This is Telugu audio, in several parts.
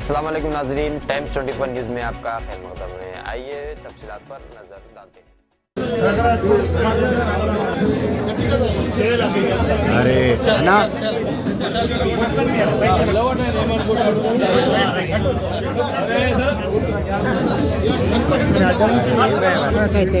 अस्सलाम वालेकुम नाजरीन टाइम्स 24 न्यूज़ में आपका खैर मकदम है। आइए तफसीत पर नज़र डालते हैं। अरे है ना। साइड से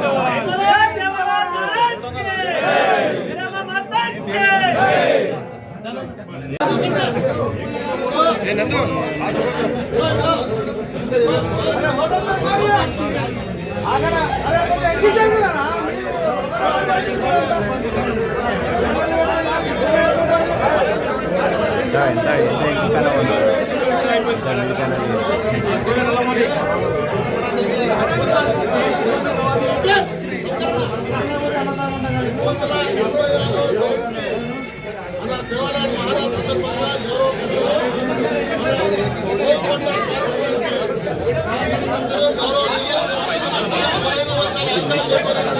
ఉంది ఇంకా ఇంటికన్నా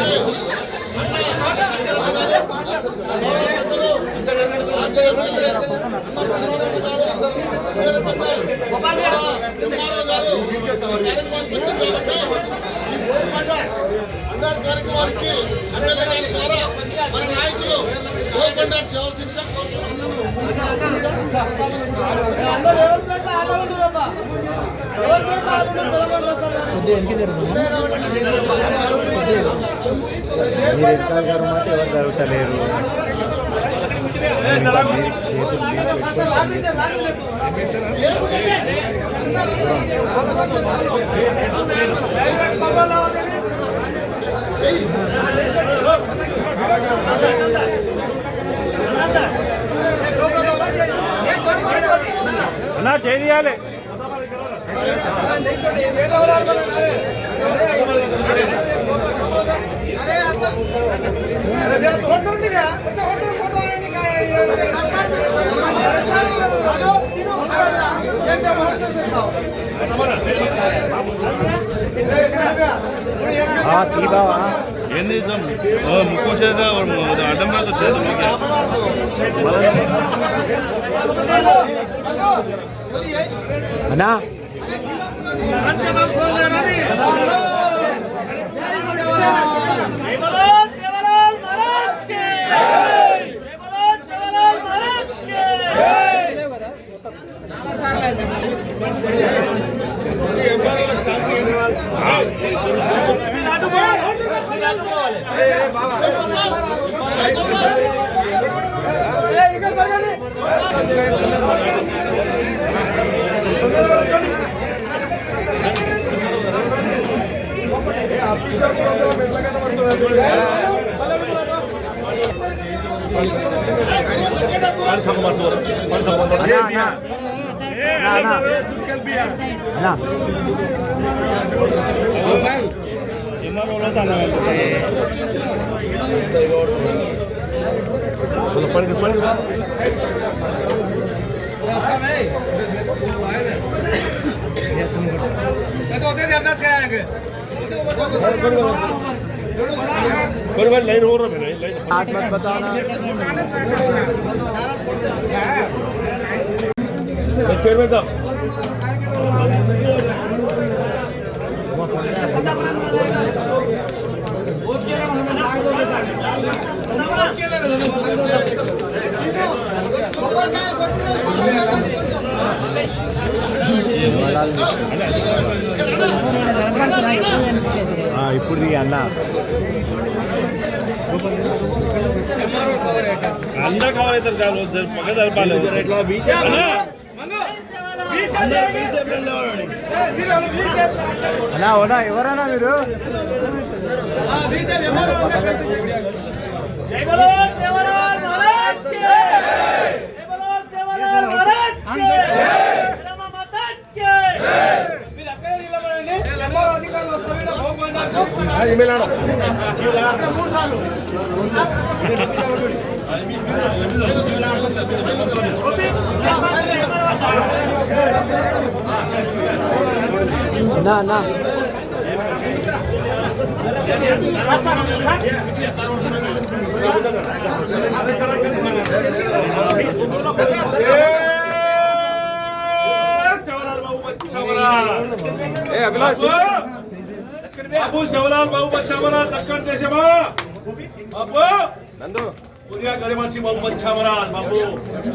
లేదు. అన్నారు కార్యక్రమానికి ఎమ్మెల్యే గారి ద్వారా మన నాయకులు గోల్కొండ చేయవలసిందిగా మీరు ఎంత ఎవరు జరుగుతలేరు చేతులు మీరు పెట్టుకొని అన్నా చేయాలి. ఆ, తీ బావా? ఏం చేసాం? ముక్కు చేత అడ్డం అన్నా అన్నా लाइन हो रहा है लाइन। हाथ मत बताना। चेयरमैन साहब। ఆ, ఇప్పుడు అన్న. అందరు కవర్ అవుతారు కాదు పక్క జరపాలి. ఎట్లా అన్నా! ఓనా ఎవరన్నా మీరు? జై బలో. నా నా బాబు శివలాల్ బాబు బచ్చామరా దక్కన్ దేశమా బాబు నందు కొరియా గడిమచ్చి బాబు బచ్చామరా బాబు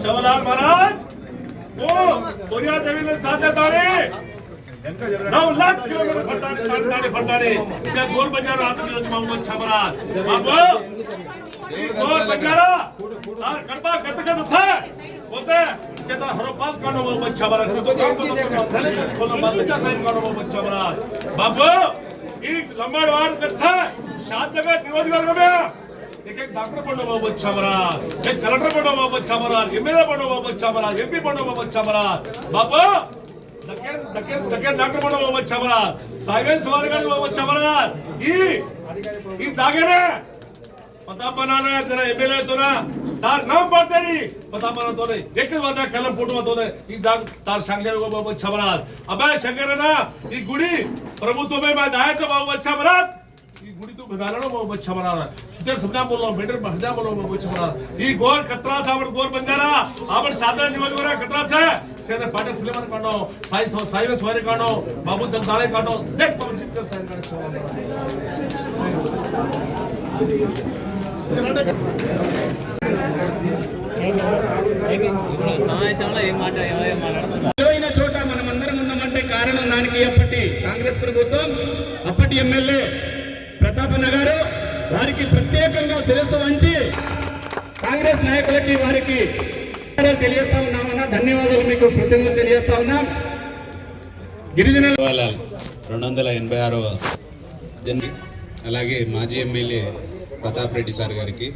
శివలాల్ మహారాజ్ ఓ కొరియా దేవి ने साथ तारे नौ लाख किलोमीटर फटाने फटाने फटाने इसे गोर बजार रात में आज मामू अच्छा मरा बाबू गोर बजारा तार कड़पा कत था बोलते इसे तार हरोपाल कानो मामू अच्छा मरा काम को तो करना थले खोलो बात बच्चा साइन कानो मामू अच्छा बाबू एक लंबाडवाड कच्चा शांत गट विरोध कर एक एक डॉक्टर बनवबाबत छाबरा एक कलेक्टर बनवबाबत छाबरा एमएलए बनवबाबत छाबरा एमपी बनवबाबत छाबरा बापा दकेन दकेन दकेन डॉक्टर बनवबाबत छाबरा सायलेन्स वर्गाने बाबत छाबरा ही ही जागे ना सांगले को बाबू अच्छा बरात अबे शंकर है ना ई गुड़ी प्रभुत्व में मैं दाया था बाबू अच्छा बरात ई गुड़ी तू बधाना ना बाबू अच्छा बना रहा सुधर सपना बोल रहा हूँ बेटर बहजा बोल रहा हूँ बाबू अच्छा बना ई गोर कतरा था अपन गोर बंजारा अपन साधारण नियोजक वाला कतरा था सेने पाटे फुले मन कानो साई साई में सवारी कानो बाबू दल दाले कानो देख बाबू जीत कर साइन कानो విలువైన చోట మనమందరం ఉన్నామంటే కారణం దానికి అప్పటి కాంగ్రెస్ ప్రభుత్వం అప్పటి ఎమ్మెల్యే ప్రతాపన్న గారు వారికి ప్రత్యేకంగా శిరస్సు వంచి కాంగ్రెస్ నాయకులకి వారికి తెలియస్తా ఉన్నామన్నా ధన్యవాదాలు మీకు కృతజ్ఞతలు తెలియజేస్తా ఉన్నాం. గిరిజన రెండు వందల ఎనభై ఆరవ అలాగే మాజీ ఎమ్మెల్యే ప్రతాప్ రెడ్డి సార్ గారికి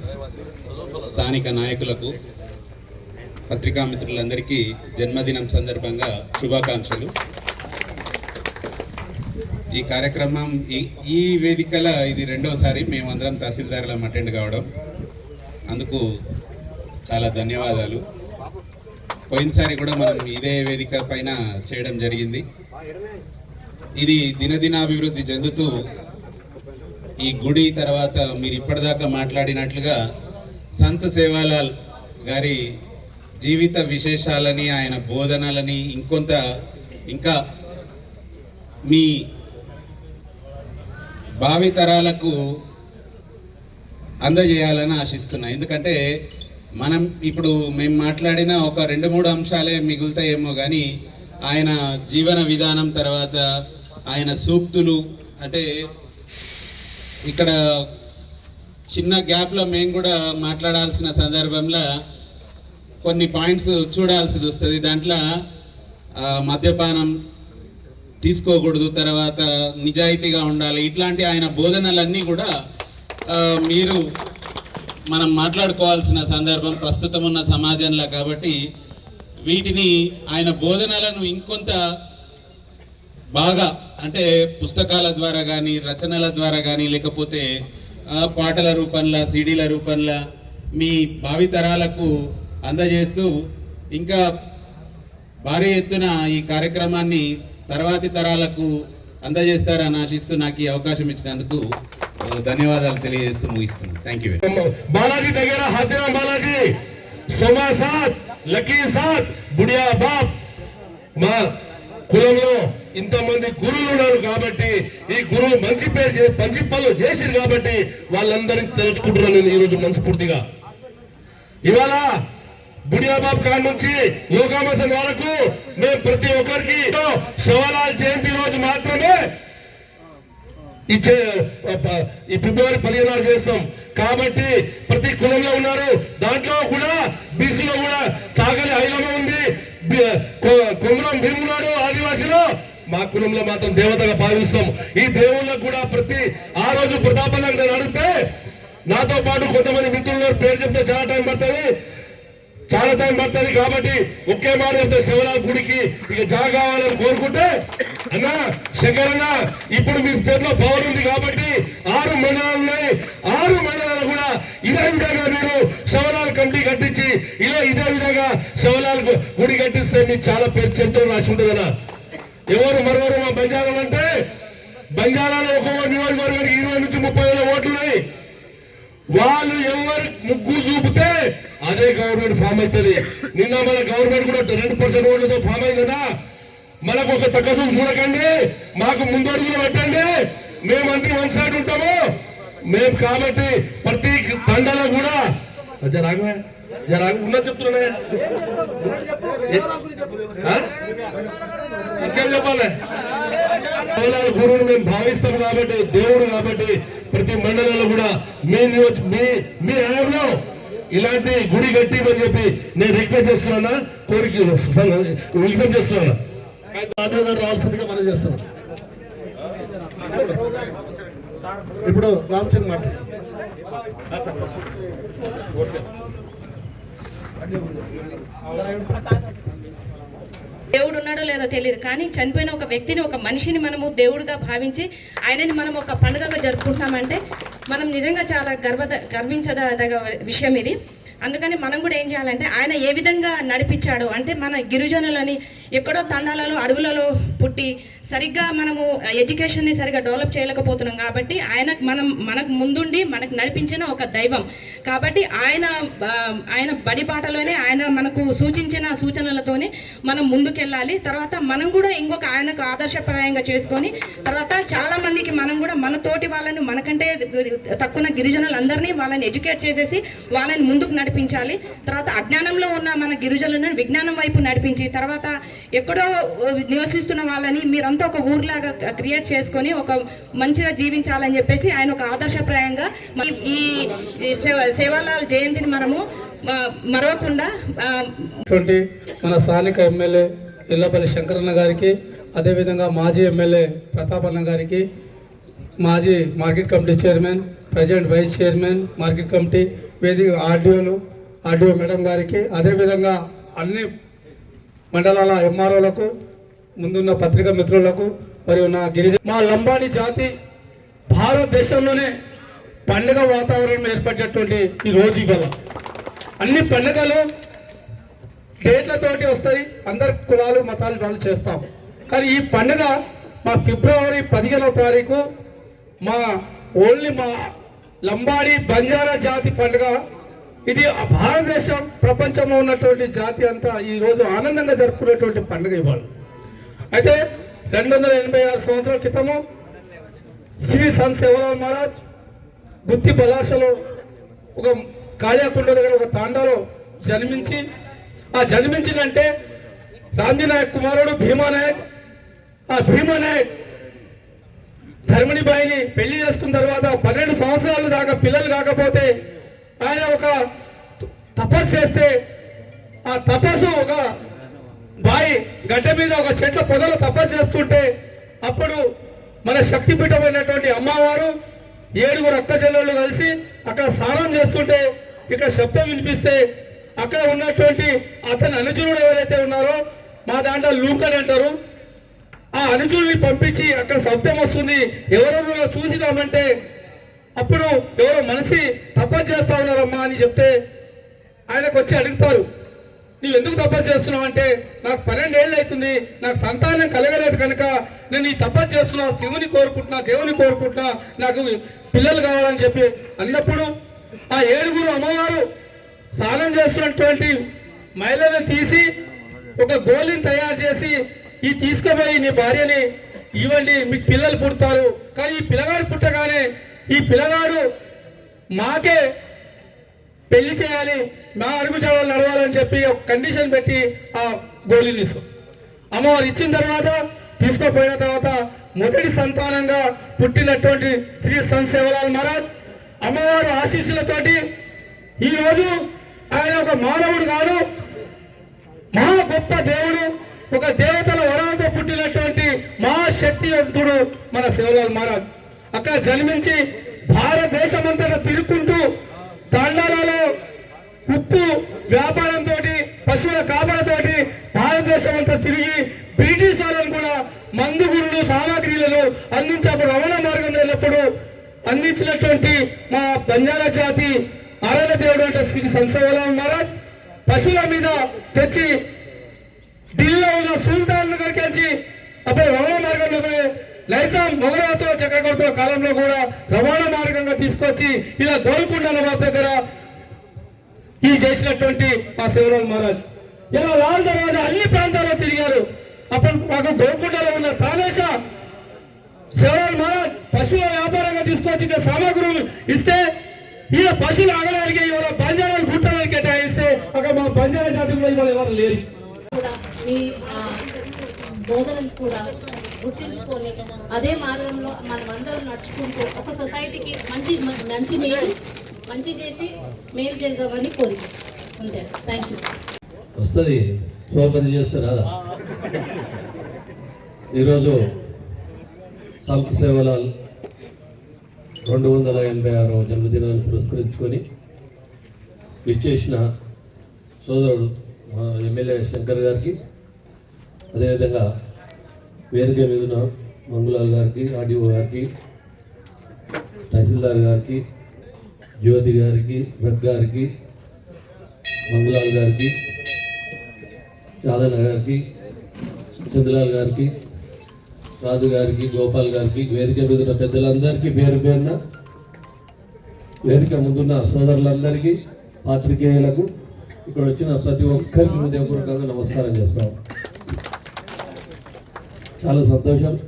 స్థానిక నాయకులకు పత్రికా మిత్రులందరికీ జన్మదినం సందర్భంగా శుభాకాంక్షలు. ఈ కార్యక్రమం ఈ ఈ వేదికల ఇది రెండోసారి మేమందరం తహసీల్దారులం అటెండ్ కావడం. అందుకు చాలా ధన్యవాదాలు. పోయినసారి కూడా మనం ఇదే వేదిక పైన చేయడం జరిగింది. ఇది దినదినాభివృద్ధి చెందుతూ ఈ గుడి తర్వాత మీరు ఇప్పటిదాకా మాట్లాడినట్లుగా సంత సేవాలాల్ గారి జీవిత విశేషాలని ఆయన బోధనలని ఇంకొంత ఇంకా మీ భావితరాలకు అందజేయాలని ఆశిస్తున్నా. ఎందుకంటే మనం ఇప్పుడు మేము మాట్లాడిన ఒక రెండు మూడు అంశాలే మిగులుతాయేమో కానీ ఆయన జీవన విధానం తర్వాత ఆయన సూక్తులు అంటే ఇక్కడ చిన్న గ్యాప్లో మేము కూడా మాట్లాడాల్సిన సందర్భంలో కొన్ని పాయింట్స్ చూడాల్సి వస్తుంది. దాంట్లో మద్యపానం తీసుకోకూడదు తర్వాత నిజాయితీగా ఉండాలి. ఇట్లాంటి ఆయన బోధనలన్నీ కూడా మీరు మనం మాట్లాడుకోవాల్సిన సందర్భం ప్రస్తుతం ఉన్న సమాజంలో కాబట్టి వీటిని ఆయన బోధనలను ఇంకొంత బాగా అంటే పుస్తకాల ద్వారా కానీ రచనల ద్వారా కానీ లేకపోతే పాటల రూపంలో సిడీల రూపంలో మీ భావితరాలకు అందజేస్తూ ఇంకా భారీ ఎత్తున ఈ కార్యక్రమాన్ని తర్వాతి తరాలకు అందజేస్తారని ఆశిస్తూ నాకు ఈ అవకాశం ఇచ్చినందుకు ధన్యవాదాలు తెలియజేస్తూ ముగిస్తున్నాను. థ్యాంక్ యూ బాలాజీ దగ్గర హద్దిరా బాలాజీ. సోమా సాత్ లక్కీ సాత్ బుడియా బాప్ మా కులంలో ఇంతమంది గురువులు ఉన్నారు కాబట్టి ఈ గురువు మంచి పేరు మంచి పనులు చేసిరు కాబట్టి వాళ్ళందరినీ తెలుసుకుంటున్నాను నేను ఈరోజు మనస్ఫూర్తిగా. ఇవాళ బుడియాబాబ్ కాడ నుంచి యోగామసం వరకు మేము ప్రతి ఒక్కరికి శివలాల్ జయంతి రోజు మాత్రమే ఇచ్చే ఈ ఫిబ్రవరి పదిహేను చేస్తాం. కాబట్టి ప్రతి కులంలో ఉన్నారు. దాంట్లో కూడా బీసీలో కూడా చాగలి ఐలమ ఉంది. బి- కొ- కొమరం భీమున్నాడు ఆదివాసీలో మా కులంలో మాత్రం దేవతగా భావిస్తాం. ఈ దేవుళ్ళకు కూడా ప్రతి ఆ రోజు ప్రతాపంగా నేను అడిగితే నాతో పాటు కొంతమంది మిత్రులు పేరు చెప్తే చాలా టైం పడుతుంది. చాలా టైం పడుతుంది కాబట్టి ఒకే మాట చెప్తే శివరాల గుడికి ఇక జాగా కావాలని కోరుకుంటే అన్నా శంకరన్న ఇప్పుడు మీ చేతిలో పవర్ ఉంది కాబట్టి మండలాలు ఉన్నాయి ఆరు మండలాలు కూడా ఇదే విధంగా మీరు శవలాల్ కమిటీ కట్టించి ఇలా ఇదే విధంగా శవలాల్ గుడి కట్టిస్తే మీకు చాలా పేరు చెంతో రాసి ఉంటుంది కదా ఎవరు మరొకరు మా బంజారాలు అంటే? బంజారాలో ఒక్కొక్క నియోజకవర్గానికి ఇరవై నుంచి ముప్పై వేల ఓట్లు ఉన్నాయి. వాళ్ళు ఎవరు ముగ్గు చూపితే అదే గవర్నమెంట్ ఫామ్ అవుతుంది నిన్న మన గవర్నమెంట్ కూడా రెండు పర్సెంట్ ఓట్లతో ఫామ్ అయిందా మనకు ఒక తక్కువ చూపు చూడకండి. మాకు ముందడుగులు పెట్టండి. మేమంతా వన్ సైడ్ ఉంటాము. మేము కాబట్టి ప్రతి తండలో కూడా అదే రాఘవే జర ఉన్నది చెప్తున్నా ఇంకేం చెప్పాలి? కేవలాల గురువుని మేము భావిస్తాం కాబట్టి దేవుడు కాబట్టి ప్రతి మండలంలో కూడా మీ నియోజ- మీ మీ హయాంలో ఇలాంటి గుడి కట్టిమని చెప్పి నేను రిక్వెస్ట్ చేస్తున్నా కోరిక విజ్ఞప్తి చేస్తున్నా రావాల్సిందిగా మనం చేస్తున్నాం. ఇప్పుడు రామచంద్ర మాట్లాడు దేవుడు ఉన్నాడో లేదో తెలియదు కానీ చనిపోయిన ఒక వ్యక్తిని ఒక మనిషిని మనము దేవుడిగా భావించి ఆయనని మనం ఒక పండుగగా జరుపుకుంటామంటే మనం నిజంగా చాలా గర్వ గర్వించదగ విషయం ఇది. అందుకని మనం కూడా ఏం చేయాలంటే ఆయన ఏ విధంగా నడిపించాడు అంటే మన గిరిజనులని ఎక్కడో తండాలలో అడవులలో పుట్టి సరిగ్గా మనము ఎడ్యుకేషన్ని సరిగ్గా డెవలప్ చేయలేకపోతున్నాం కాబట్టి ఆయన మనం మనకు ముందుండి మనకు నడిపించిన ఒక దైవం. కాబట్టి ఆయన ఆయన బడిపాటలోనే ఆయన మనకు సూచించిన సూచనలతోనే మనం ముందుకెళ్ళాలి. తర్వాత మనం కూడా ఇంకొక ఆయనకు ఆదర్శప్రాయంగా చేసుకొని తర్వాత చాలామందికి మనం కూడా మన తోటి వాళ్ళని మనకంటే తక్కువ గిరిజనులందరినీ వాళ్ళని ఎడ్యుకేట్ చేసేసి వాళ్ళని ముందుకు నడిపించాలి. తర్వాత అజ్ఞానంలో ఉన్న మన గిరిజనులను విజ్ఞానం వైపు నడిపించి తర్వాత ఎక్కడో నివసిస్తున్న వాళ్ళని మీరంతా ఒక ఊర్లాగా క్రియేట్ చేసుకొని ఒక మంచిగా జీవించాలని చెప్పేసి ఆయన ఒక ఆదర్శప్రాయంగా ఈ- ఈ ఈ సేవ సేవాలాల్ జయంతిని మనము మరవకుండా మన స్థానిక ఎమ్మెల్యే ఇల్లపల్లి శంకరన్న గారికి అదేవిధంగా మాజీ ఎమ్మెల్యే ప్రతాపన్న గారికి మాజీ market committee chairman present vice chairman market committee వేదిక ఆర్డీఓలు ఆర్డీఓ మేడం గారికి అదేవిధంగా అన్ని మండలాల ఎంఆర్ఓలకు ముందున్న పత్రికా మిత్రులకు మరియు నా గిరిజ మా లంబాడి జాతి భారతదేశంలోనే పండుగ వాతావరణం ఏర్పడేటువంటి ఈ రోజు ఇవాళ. అన్ని పండుగలు డేట్లతోటి వస్తాయి అందరు కులాలు మతాలు వాళ్ళు చేస్తాం కానీ ఈ పండుగ మా ఫిబ్రవరి పదిహేనవ తారీఖు మా ఓన్లీ మా లంబాడి బంజారా జాతి పండుగ. ఇది భారతదేశం ప్రపంచంలో ఉన్నటువంటి జాతి అంతా ఈరోజు ఆనందంగా జరుపుకునేటువంటి పండుగ ఇవాళ. అయితే రెండు వందల ఎనభై ఆరు సంవత్సరాల క్రితము శ్రీ సంత్ సేవలాల్ మహారాజ్ బుద్ధి బలాషలో ఒక కాళియాకుండ దగ్గర ఒక తాండాలో జన్మించి ఆ జన్మించిందంటే గాంధీ నాయక్ కుమారుడు భీమా నాయక్ ఆ భీమా నాయక్ ధర్మణిబాయిని పెళ్ళి చేసుకున్న తర్వాత పన్నెండు సంవత్సరాల దాకా పిల్లలు కాకపోతే ఆయన ఒక తపస్సు చేస్తే ఆ తపస్సు ఒక బాయి గడ్డ మీద ఒక చెట్ల పొదలో తపస్సు చేస్తుంటే అప్పుడు మన శక్తిపీఠమైనటువంటి అమ్మవారు ఏడుగురు అక్క చెల్లెళ్ళు కలిసి అక్కడ స్నానం చేస్తుంటే ఇక్కడ శబ్దం వినిపిస్తే అక్కడ ఉన్నటువంటి అతని అనుచరుడు ఎవరైతే ఉన్నారో మా దాంట్లో లూకని అంటారు. ఆ అనుచరుని పంపించి అక్కడ శబ్దం వస్తుంది. ఎవరెవరో చూసినామంటే అప్పుడు ఎవరో మనిషి తపస్సు చేస్తా ఉన్నారమ్మా అని చెప్తే ఆయనకు వచ్చి అడుగుతారు. నువ్వు ఎందుకు తపస్సు చేస్తున్నావు అంటే నాకు పన్నెండేళ్ళు అవుతుంది నాకు సంతానం కలగలేదు కనుక నేను ఈ తపస్సు చేస్తున్నా శివుని కోరుకుంటున్నా దేవుని కోరుకుంటున్నా నాకు పిల్లలు కావాలని చెప్పి అన్నప్పుడు ఆ ఏడుగురు అమ్మవారు స్నానం చేస్తున్నటువంటి మహిళలను తీసి ఒక గోలిని తయారు చేసి ఈ తీసుకుపోయి నీ భార్యని ఇవ్వండి మీకు పిల్లలు పుడతారు. కానీ ఈ పిల్లగాడు పుట్టగానే ఈ పిల్లగాడు మాకే పెళ్ళి చేయాలి మా అడుగు చావలు నడవాలని చెప్పి ఒక కండిషన్ పెట్టి ఆ గోళీని ఇస్తాం అమ్మవారు ఇచ్చిన తర్వాత తీసుకుపోయిన తర్వాత మొదటి సంతానంగా పుట్టినటువంటి శ్రీ సంత్ సేవలాల్ మహారాజ్ అమ్మవారు ఆశీస్సులతోటి ఈ రోజు ఆయన ఒక మానవుడు కాదు మహా గొప్ప దేవుడు ఒక దేవతల వరాలతో పుట్టినటువంటి మహాశక్తివంతుడు మన శివలాల్ మహారాజ్. అక్కడ జన్మించి భారతదేశమంతటా తిరుగుకుంటూ తాండాలలో ఉప్పు వ్యాపారంతో పశువుల కాపలతోటి భారతదేశం అంతా తిరిగి బ్రిటిష్ వాళ్ళను కూడా మందు గుళ్ళు సామాగ్రిలను అందించేప్పుడు రవాణా మార్గం లేనప్పుడు అందించినటువంటి మా బంజారా జాతి అరల దేవుడు అంటే శ్రీ సంతవలం మహారాజ్. పశువుల మీద తెచ్చి ఢిల్లీలో ఉన్న సుల్తాన్ దగ్గరికి అప్పుడు రవాణా మార్గంలో లైసాం మొగరాతుల చక్రవర్తుల కాలంలో కూడా రవాణా మార్గంగా తీసుకొచ్చి ఇలా గోల్కొండ నవాబ్ దగ్గర ఈ చేసినటువంటి మా శివరాజ్ మహారాజ్. ఇలా వాళ్ళ తర్వాత అన్ని ప్రాంతాల్లో తిరిగారు. అప్పుడు మాకు గోల్కొండలో ఉన్న తానేష శివరాజ్ మహారాజ్ పశువుల వ్యాపారంగా తీసుకొచ్చి ఇక్కడ సామాగ్రులు ఇస్తే ఈయన పశువులు ఆగడానికి ఇవాళ బంజారాలు గుట్టడానికి కేటాయిస్తే అక్కడ మా బంజారా జాతి కూడా ఇవాళ ఎవరు లేరు. కూడా గుర్తించుకొని అదే మార్గంలో మనం అందరం నడుచుకుంటూ ఒక సొసైటీకి మంచి మంచి మేలు మంచి చేసి మేలు చేద్దామని కోరిక. అంతే. థ్యాంక్ యూ వస్తుంది. సోపతి చేస్తే రాదా? ఈరోజు సంత్ సేవలాల్ రెండు వందల ఎనభై ఆరవ జన్మదినాన్ని పురస్కరించుకొని విచ్చేసిన సోదరుడు మా ఎమ్మెల్యే శంకర్ గారికి అదేవిధంగా వేదిక మీదున ఉన్న గారికి ఆర్డీఓ గారికి తహసీల్దార్ గారికి జ్యోతి గారికి భట్ గారికి మంగులాల్ గారికి యాదన్న గారికి చంద్రలాల్ గారికి రాజు గారికి గోపాల్ గారికి వేదిక మీదున్న పెద్దలందరికీ పేరు పేరున వేదిక ముందున్న సోదరులందరికీ పాత్రికేయులకు ఇక్కడ వచ్చిన ప్రతి ఒక్కరికి హృదయపూర్వకంగా నమస్కారం చేస్తాం. చాలా సంతోషం.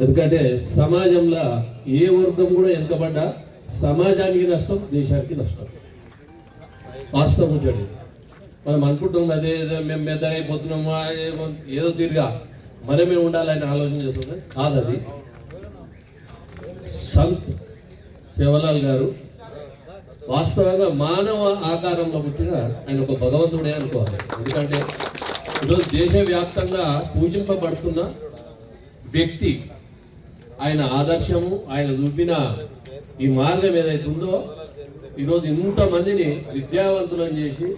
ఎందుకంటే సమాజంలో ఏ వర్గం కూడా వెనుకబడ్డా సమాజానికి నష్టం దేశానికి నష్టం. వాస్తవం చెడు మనం అనుకుంటున్నాం అదే ఏదో మేము మెద్దరైపోతున్నాము ఏమో ఏదో తీరుగా. మనమే ఉండాలని ఆలోచన చేస్తుంది? కాదు అది. సంత్ శివలాల్ గారు వాస్తవంగా మానవ ఆకారంలో పుట్టిన ఆయన ఒక భగవంతుడే అనుకోవాలి. ఎందుకంటే ఈరోజు దేశవ్యాప్తంగా పూజింపబడుతున్న వ్యక్తి ఆయన ఆదర్శము ఆయన చూపిన ఈ మార్గం ఏదైతే ఉందో ఈరోజు ఇంతమందిని విద్యావంతులను చేసి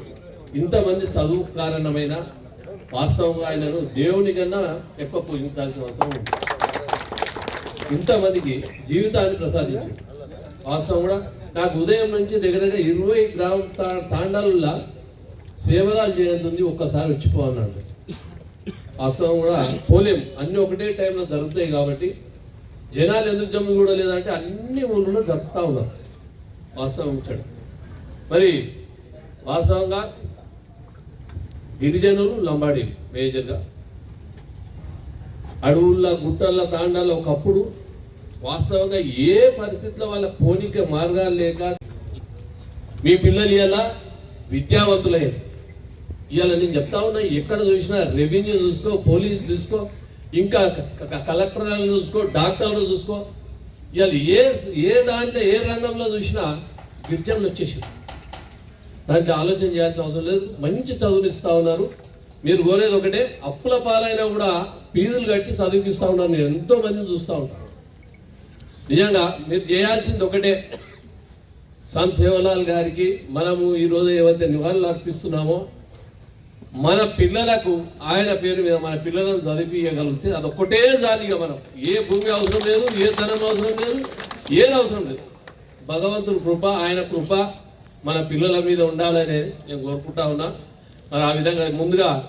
ఇంతమంది చదువు కారణమైన వాస్తవంగా ఆయనను దేవుని కన్నా ఎక్కువ పూజించాల్సిన అవసరం ఉంది. ఇంతమందికి జీవితాన్ని ప్రసాదించింది. వాస్తవం కూడా నాకు ఉదయం నుంచి దగ్గర దగ్గర ఇరవై గ్రామ తా- తాండాలులా సేవలాలు చేయంతుంది ఒక్కసారి వచ్చిపో అన్నాడు. వాస్తవం కూడా పోలేం. అన్నీ ఒకటే టైంలో జరుగుతాయి కాబట్టి జనాలు ఎందుకు జమ్ము కూడా లేదంటే అన్ని ఊళ్ళలో జరుపుతా ఉన్నారు. వాస్తవం ఉంచాడు. మరి వాస్తవంగా గిరిజనులు లంబాడి మేజర్గా. అడవుల్లో గుట్టల్లో తాండాల్లో ఒకప్పుడు వాస్తవంగా ఏ పరిస్థితిలో వాళ్ళ పోనీక మార్గాలు లేక మీ పిల్లలు ఎలా విద్యావంతులయ్యారు ఇవాళ నేను చెప్తా ఉన్నా ఎక్కడ చూసినా రెవెన్యూ చూసుకో పోలీస్ చూసుకో ఇంకా కలెక్టర్లను చూసుకో డాక్టర్లు చూసుకో. ఇవాళ ఏ ఏ దాంట్లో ఏ రంగంలో చూసినా గిరిజనులు వచ్చేసి దానికి ఆలోచన చేయాల్సిన అవసరం లేదు. మంచి చదువునిస్తూ ఉన్నారు. మీరు కోరేది ఒకటే అప్పుల పాలైనా కూడా ఫీజులు కట్టి చదివిపిస్తా ఉన్నారు. నేను ఎంతో మందిని చూస్తూ ఉంటాను నిజంగా మీరు చేయాల్సింది ఒకటే. సంత్ సేవలాల్ గారికి మనము ఈరోజు ఏవైతే నివాళులు అర్పిస్తున్నామో మన పిల్లలకు ఆయన పేరు మీద మన పిల్లలను చదివియగలిగితే అదొక్కటే జాలిగా మనం. ఏ భూమి అవసరం లేదు ఏ ధనం అవసరం లేదు ఏది అవసరం లేదు. భగవంతుడు కృప ఆయన కృప మన పిల్లల మీద ఉండాలని నేను కోరుకుంటా ఉన్నా. మరి ఆ విధంగా ముందుగా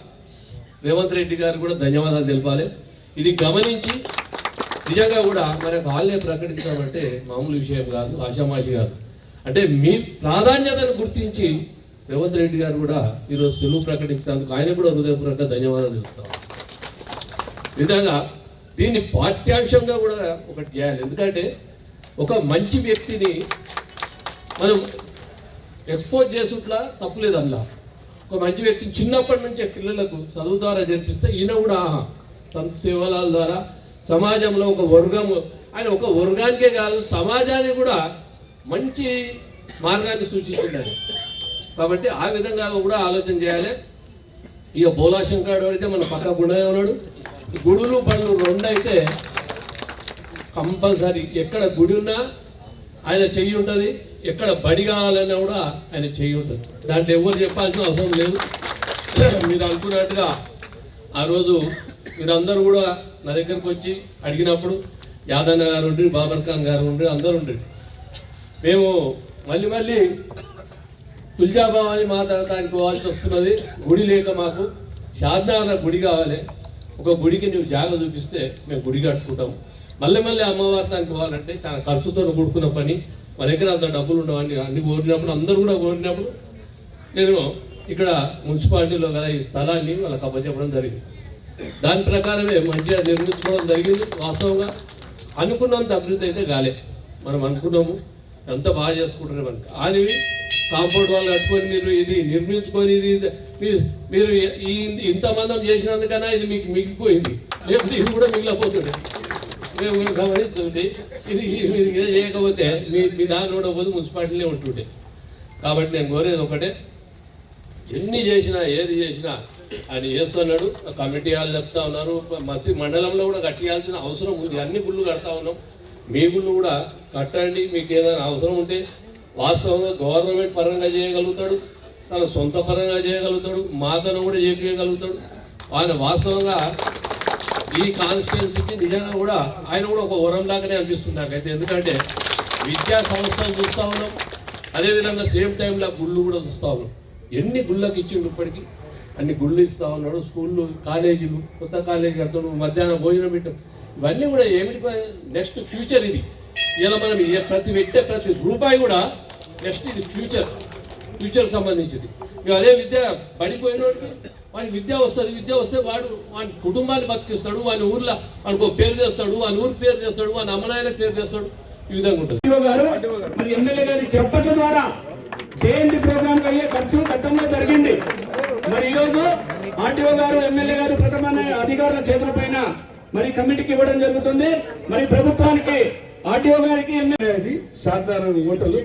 రేవంత్ రెడ్డి గారు కూడా ధన్యవాదాలు తెలపాలి. ఇది గమనించి నిజంగా కూడా మనకు హాల్నే ప్రకటించడం మామూలు విషయం కాదు ఆషామాషి కాదు. అంటే మీ ప్రాధాన్యతను గుర్తించి రేవంత్ రెడ్డి గారు కూడా ఈరోజు సెలవు ప్రకటించినందుకు ఆయన కూడా హృదయపూర్వకంగా ధన్యవాదాలు తెలుపుతాం. విధంగా దీన్ని పాఠ్యాంశంగా కూడా ఒకటి చేయాలి. ఎందుకంటే ఒక మంచి వ్యక్తిని మనం ఎక్స్పోజ్ చేసుట్లా తప్పులేదు అందులో. ఒక మంచి వ్యక్తిని చిన్నప్పటి నుంచే పిల్లలకు చదువు ద్వారా నేర్పిస్తే ఈయన కూడా ఆహా, సంత సేవలాల ద్వారా సమాజంలో ఒక వర్గం ఆయన ఒక వర్గానికే కాదు సమాజానికి కూడా మంచి మార్గాన్ని సూచించింది కాబట్టి ఆ విధంగా కూడా ఆలోచన చేయాలి. ఇక బోలాశంకరుడు అయితే మన పక్క గుండెనే ఉన్నాడు. గుడులు పనులు రెండు అయితే కంపల్సరీ ఎక్కడ గుడి ఉన్నా ఆయన చెయ్యి ఉంటుంది ఎక్కడ బడి కావాలన్నా కూడా ఆయన చెయ్యి ఉంటుంది. దాంట్లో ఎవరు చెప్పాల్సిన అవసరం లేదు. మీరు అనుకున్నట్టుగా ఆ రోజు మీరందరూ కూడా నా దగ్గరకు వచ్చి అడిగినప్పుడు యాదన్న గారు ఉండి బాబర్ ఖాన్ గారు ఉండి అందరు ఉండి మేము మళ్ళీ మళ్ళీ తుల్జాభవాని మాట్లాడటానికి పోవాల్సి వస్తున్నది. గుడి లేక మాకు షాద్నగర్ గుడి కావాలి. ఒక గుడికి నువ్వు జాగ చూపిస్తే మేము గుడి కట్టుకుంటాం. మళ్ళీ మళ్ళీ అమ్మవారి దానికి పోవాలంటే చాలా ఖర్చుతో కూడుకున్న పని. మా దగ్గర అంత డబ్బులు ఉండవని అన్ని కోరినప్పుడు అందరూ కూడా కోరినప్పుడు నేను ఇక్కడ మున్సిపాలిటీలో గల ఈ స్థలాన్ని వాళ్ళకి అప్పచెప్పడం జరిగింది. దాని ప్రకారమే మంచిగా నిర్మించుకోవడం జరిగింది. వాస్తవంగా అనుకున్నంత అభివృద్ధి అయితే కాలే. మనం అనుకున్నాము. ఎంత బాగా చేసుకుంటారు మనకి. అని కాంపౌండ్ వాళ్ళు కట్టుకొని మీరు ఇది నిర్మించుకొని ఇది మీరు ఈ ఇంతమంది చేసినందుకన్నా ఇది మీకు మిగిలిపోయింది. లేకపోతే ఇది కూడా మిగిలిపోతుంది. మేము గమనిస్తుంది ఇది మీరు చేయకపోతే మీ మీ దాని ఉండకపోతే మున్సిపాలిటీలే ఉంటుండే. కాబట్టి నేను కోరేది ఒకటే ఎన్ని చేసినా ఏది చేసినా అని చేస్తున్నాడు. కమిటీ వాళ్ళు చెప్తా ఉన్నారు. మసి మండలంలో కూడా కట్టియాల్సిన అవసరం ఉంది. అన్ని గుళ్ళు కడతా ఉన్నాం. మీ గుళ్ళు కూడా కట్టండి మీకు ఏదైనా అవసరం ఉంటే వాస్తవంగా గవర్నమెంట్ పరంగా చేయగలుగుతాడు తన సొంత పరంగా చేయగలుగుతాడు మాతను కూడా చేపించగలుగుతాడు ఆయన వాస్తవంగా ఈ కాన్స్టిట్యున్సీకి నిజంగా కూడా ఆయన కూడా ఒక వరం లాగానే అనిపిస్తుంది నాకైతే. ఎందుకంటే విద్యా సంస్థలు చూస్తూ ఉన్నాం అదేవిధంగా సేమ్ టైంలో గుళ్ళు కూడా చూస్తూ ఉన్నాం. ఎన్ని గుళ్ళకి ఇచ్చిండు ఇప్పటికీ? అన్ని గుళ్ళు ఇస్తూ ఉన్నాడు స్కూళ్ళు కాలేజీలు కొత్త కాలేజీ కడుతున్నాడు మధ్యాహ్నం భోజనం పెట్టాం ఇవన్నీ కూడా ఏమిటి నెక్స్ట్ ఫ్యూచర్ ఇది. ఇలా మనం ప్రతి పెట్టే ప్రతి రూపాయి కూడా నెక్స్ట్ ఇది ఫ్యూచర్ ఫ్యూచర్కి సంబంధించింది. ఇక అదే విద్య పడిపోయినోడికి వాడికి విద్య వస్తుంది విద్య వస్తే వాడు వాని కుటుంబాన్ని బతికిస్తాడు వాని ఊర్లో వాడికి పేరు చేస్తాడు వాని ఊరి పేరు చేస్తాడు వాని అమ్మనాయన పేరు చేస్తాడు ఈ విధంగా ఉంటుంది. మరి ఎమ్మెల్యే గారి చెప్పట్ల ద్వారా జయంతి ప్రోగ్రామ్ అయ్యే ఖర్చు గతంలో జరిగింది. మరి ఈరోజు ఆర్టీఓ గారు ఎమ్మెల్యే గారు ప్రథమ అధికారుల చేతుల పైన మరి కమిటీకి ఇవ్వడం జరుగుతుంది. మరి ప్రభుత్వానికి ఆర్టీఓ గారికి అది సాధారణ ఓటర్లు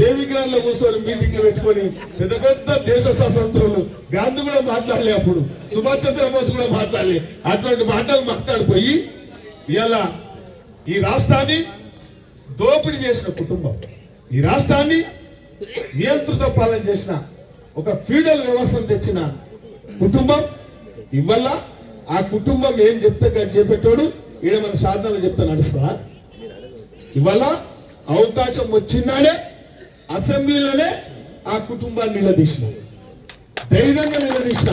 దేవిగ్రాల్లో కూర్చొని మీటింగ్లు పెట్టుకొని పెద్ద పెద్ద దేశ స్వాతంత్రులు గాంధీ కూడా మాట్లాడలే అప్పుడు సుభాష్ చంద్రబోస్ కూడా మాట్లాడలే. అట్లాంటి మాటలు మాట్లాడిపోయి ఇలా ఈ రాష్ట్రాన్ని దోపిడీ చేసిన కుటుంబం ఈ రాష్ట్రాన్ని నియంత్రిత పాలన చేసిన ఒక ఫీడల్ వ్యవస్థను తెచ్చిన కుటుంబం ఇవల్ల ఆ కుటుంబం ఏం చెప్తే కానీ చెప్పేటోడు ఈడ మన సాధనలు చెప్తా నడుస్తా ఇవాళ అవకాశం వచ్చిందానే అసెంబ్లీలోనే ఆ కుటుంబాన్ని నిలదీసిన. ధైర్యంగా నిలదీసిన.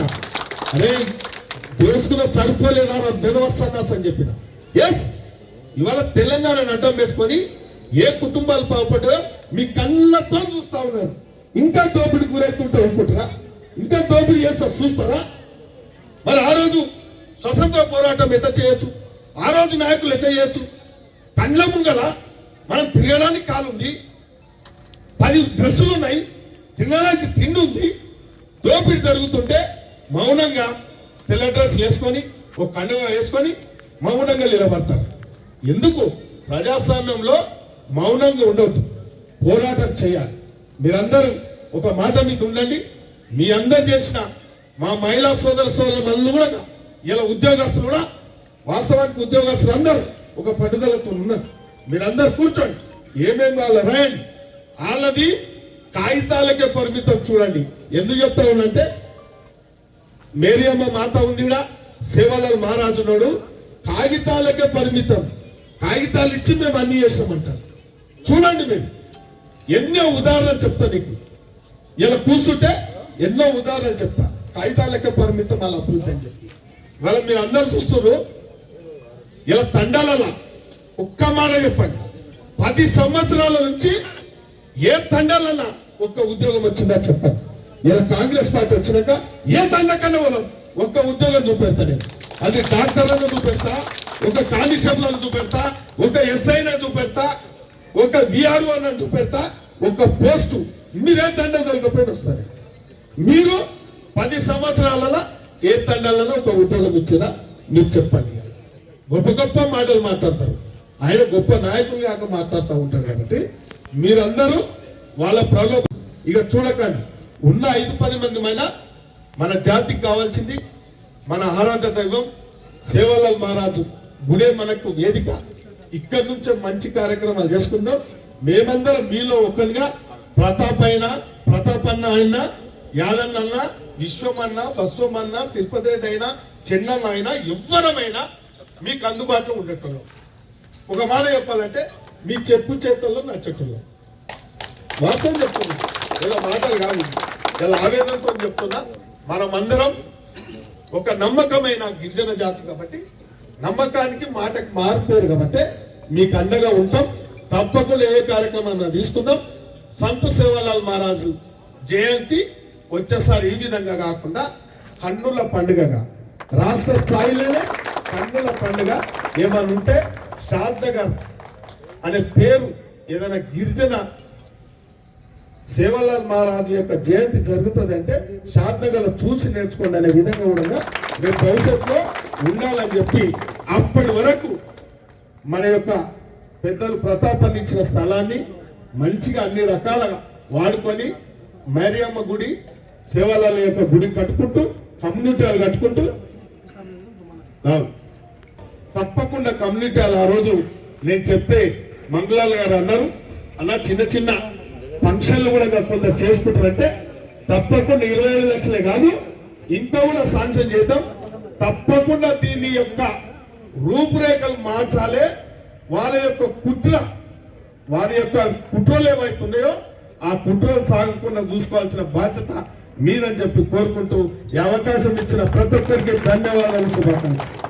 అరే దోసుకున్న సరిపోలేదా బెదవస్తానాస్ అని చెప్పిన. ఎస్ ఇవాళ తెలంగాణను అడ్డం పెట్టుకొని ఏ కుటుంబాలు పాల్పడ్డాయో మీ కళ్ళతో చూస్తా ఉన్నారు. ఇంకా దోపిడి గురైతుంటే అనుకుంటారా ఇంకా దోపిడి చేస్తా చూస్తారా? మరి ఆ రోజు స్వతంత్ర పోరాటం ఎట్లా చేయొచ్చు? ఆ రోజు నాయకులు ఎట్లా చేయొచ్చు? కండ్ల ముంగల మనం తిరగడానికి కాలుంది పది డ్రెస్సులు ఉన్నాయి. తినడానికి తిండి ఉంది. దోపిడి జరుగుతుంటే మౌనంగా తెల్ల డ్రెస్ వేసుకొని ఒక కండుగా వేసుకొని మౌనంగా నిలబడతారు. ఎందుకు? ప్రజాస్వామ్యంలో మౌనంగా ఉండవద్దు పోరాటం చేయాలి. మీరందరూ ఒక మాట మీకు ఉండండి. మీ అందరు చేసిన మా మహిళా సోదర సోదరులు కూడా ఇలా ఉద్యోగస్తులు కూడా వాస్తవానికి ఉద్యోగస్తులు అందరూ ఒక పట్టుదలతో ఉన్నారు. మీరందరూ కూర్చోండి. ఏమేం కావాలో రాయండి. వాళ్ళది కాగితాలకే పరిమితం చూడండి. ఎందుకు చెప్తా ఉన్నంటే మేరియమ్మ మాత ఉంది కూడా సేవలాల్ మహారాజు ఉన్నాడు. కాగితాలకే పరిమితం. కాగితాలు ఇచ్చి మేము అన్ని చేస్తామంటారు. చూడండి మీరు. ఎన్నో ఉదాహరణలు చెప్తా నీకు. ఇలా కూర్చుంటే ఎన్నో ఉదాహరణలు చెప్తా. కాగితాలకే పరిమితం వాళ్ళ అభివృద్ధి అని చెప్పి. ఇవాళ మీరు అందరు చూస్తున్నారు. ఇలా తండాలలా ఒక్క మాట చెప్పండి. పది సంవత్సరాల నుంచి ఏ తండాలన్నా ఒక్క ఉద్యోగం వచ్చిందా చెప్పండి. ఇలా కాంగ్రెస్ పార్టీ వచ్చినాక ఏ తండకన్నా వదలం ఒక్క ఉద్యోగం చూపెడతా నేను. అది డాక్టర్లను చూపెడతా ఒక కానిస్టేబుల్ చూపెడతా ఒక ఎస్ఐనా చూపెడతా ఒక విఆర్ఓ అన్న చూపెడతా ఒక పోస్టు. మీరే తండ దొరకపోయిన వస్తారు. మీరు పది సంవత్సరాలలో ఏ తండాలలో ఒక ఉద్యోగం ఇచ్చినా మీరు చెప్పండి గొప్ప గొప్ప మాటలు మాట్లాడతారు. ఆయన గొప్ప నాయకులు కాక మాట్లాడుతూ ఉంటారు కాబట్టి మీరందరూ వాళ్ళ ప్రలోభం. ఇక చూడకండి ఉన్న ఐదు పది మంది మైన మన జాతికి కావాల్సింది మన ఆరాధ్య దైవం సేవలాల్ మహారాజు గుడే మనకు వేదిక. ఇక్కడి నుంచే మంచి కార్యక్రమాలు చేసుకుందాం. మేమందరం మీలో ఒక్కరిగా ప్రతాప్ అయినా ప్రతాప్ అన్న అయినా యాదన్న అన్నా విశ్వమన్నా బస్వమన్న తిరుపతి రెడ్డి అయినా చెన్నన్న అయినా ఎవ్వరమైనా మీకు అందుబాటులో ఉండేటోళ్ళం. ఒక మాట చెప్పాలంటే మీ చెప్పు చేతుల్లో నా చెట్టులో వాస్తవం చెప్తున్నా. ఏదో మాటలు కాదు. ఇలా ఆవేదనతో చెప్తున్నా. మనమందరం ఒక నమ్మకమైన గిరిజన జాతి కాబట్టి నమ్మకానికి మాటకి మారిపోయారు కాబట్టి మీకు అండగా ఉంటాం. తప్పకుండా ఏ కార్యక్రమాన్ని తీసుకుందాం. సంత సేవలాల్ మహారాజు జయంతి. వచ్చేసారి ఈ విధంగా కాకుండా కన్నుల పండుగగా. రాష్ట్ర స్థాయిలోనే కన్నుల పండుగ ఏమన్నా ఉంటే షాద్నగర్ అనే పేరు ఏదైనా గిరిజన సేవలాల్ మహారాజు యొక్క జయంతి జరుగుతుందంటే షాద్నగర్ చూసి నేర్చుకోండి అనే విధంగా కూడా రేపు భవిష్యత్తులో ఉండాలని చెప్పి అప్పటి వరకు మన యొక్క పెద్దలు ప్రతాపాన్ని ఇచ్చిన స్థలాన్ని మంచిగా అన్ని రకాలుగా వాడుకొని మేరియమ్మ గుడి సేవలాల యొక్క గుడి కట్టుకుంటూ కమ్యూనిటీ హాల్ కట్టుకుంటూ. తప్పకుండా కమ్యూనిటీ హాల్ ఆ రోజు నేను చెప్తే మంగళాల గారు అన్నారు. అన్న చిన్న చిన్న ఫంక్షన్లు కూడా కొంత చేసుకుంటారంటే తప్పకుండా ఇరవై ఐదు లక్షలే కాదు ఇంకా కూడా శాంక్షన్ చేద్దాం. తప్పకుండా దీని యొక్క రూపురేఖలు మార్చాలే. వాళ్ళ యొక్క కుట్ర వారి యొక్క కుట్రలు ఏవైతున్నాయో ఆ కుట్రలు సాగకుండా చూసుకోవాల్సిన బాధ్యత మీదని చెప్పి కోరుకుంటూ ఈ అవకాశం ఇచ్చిన ప్రతి ఒక్కరికి ధన్యవాదాలు శుభాకాంక్షలు.